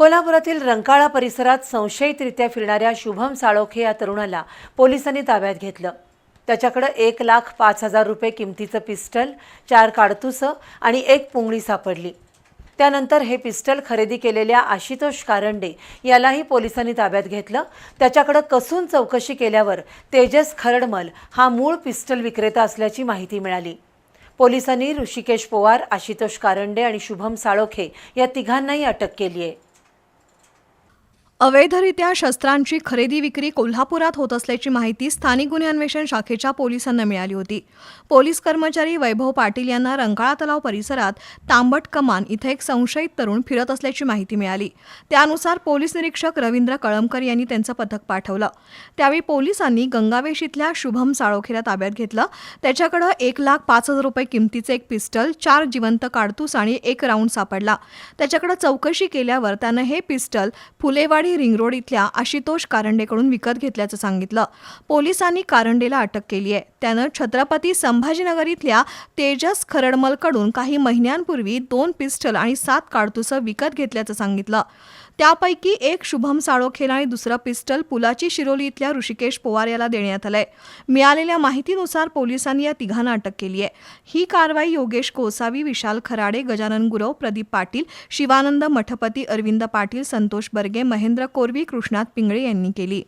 कोल्हापुरातील रंकाळा परिसरात संशयितरित्या फिरणाऱ्या शुभम साळोखे या तरुणाला पोलिसांनी ताब्यात घेतलं. त्याच्याकडं एक लाख पाच हजार रुपये किमतीचं पिस्टल चार काडतुसं आणि एक पुंगळी सापडली. त्यानंतर हे पिस्टल खरेदी केलेल्या आशितोष कारंडे यालाही पोलिसांनी ताब्यात घेतलं. त्याच्याकडं कसून चौकशी केल्यावर तेजस खरडमल हा मूळ पिस्टल विक्रेता असल्याची माहिती मिळाली. पोलिसांनी ऋषिकेश पोवार आशितोष कारंडे आणि शुभम साळोखे या तिघांनाही अटक केली आहे अवैधरित्या शस्त्रांची खरेदी विक्री कोल्हापुरात होत असल्याची माहिती स्थानिक गुन्हे अन्वेषण शाखेच्या पोलिसांना मिळाली होती. पोलीस कर्मचारी वैभव पाटील यांना रंकाळा तलाव परिसरात तांबट कमान इथं एक संशयित तरुण फिरत असल्याची माहिती मिळाली. त्यानुसार पोलीस निरीक्षक रवींद्र कळमकर यांनी त्यांचं पथक पाठवलं. त्यावेळी पोलिसांनी गंगावेश इथल्या शुभम साळोखेला ताब्यात घेतलं. त्याच्याकडं एक लाख पाच हजार रुपये किमतीचे एक पिस्टल चार जिवंत काडतूस आणि एक राऊंड सापडला. त्याच्याकडे चौकशी केल्यावर त्यानं हे पिस्टल फुलेवाडी रिंग रिंगरोड इथल्या आशितोष कारंडेकडून विकत घेतल्याचं सांगितलं. पोलिसांनी कारंडेला अटक केली आहे. त्यानं छत्रपती संभाजीनगर इथल्या तेजस खरडमलकडून काही महिन्यांपूर्वी दोन पिस्टल आणि सात काडतुसं विकत घेतल्याचं सांगितलं. त्यापैकी एक शुभम साळोखेला आणि दुसरं पिस्टल पुलाची शिरोली इथल्या ऋषिकेश पवार याला देण्यात आलंय. मिळालेल्या माहितीनुसार पोलिसांनी या तिघांना अटक केली आहे ही कारवाई योगेश कोसावी विशाल खराडे गजानन गुरव प्रदीप पाटील शिवानंद मठपती अरविंद पाटील संतोष बर्गे महेंद्र कोरवी कृष्णात पिंगळे यांनी केली.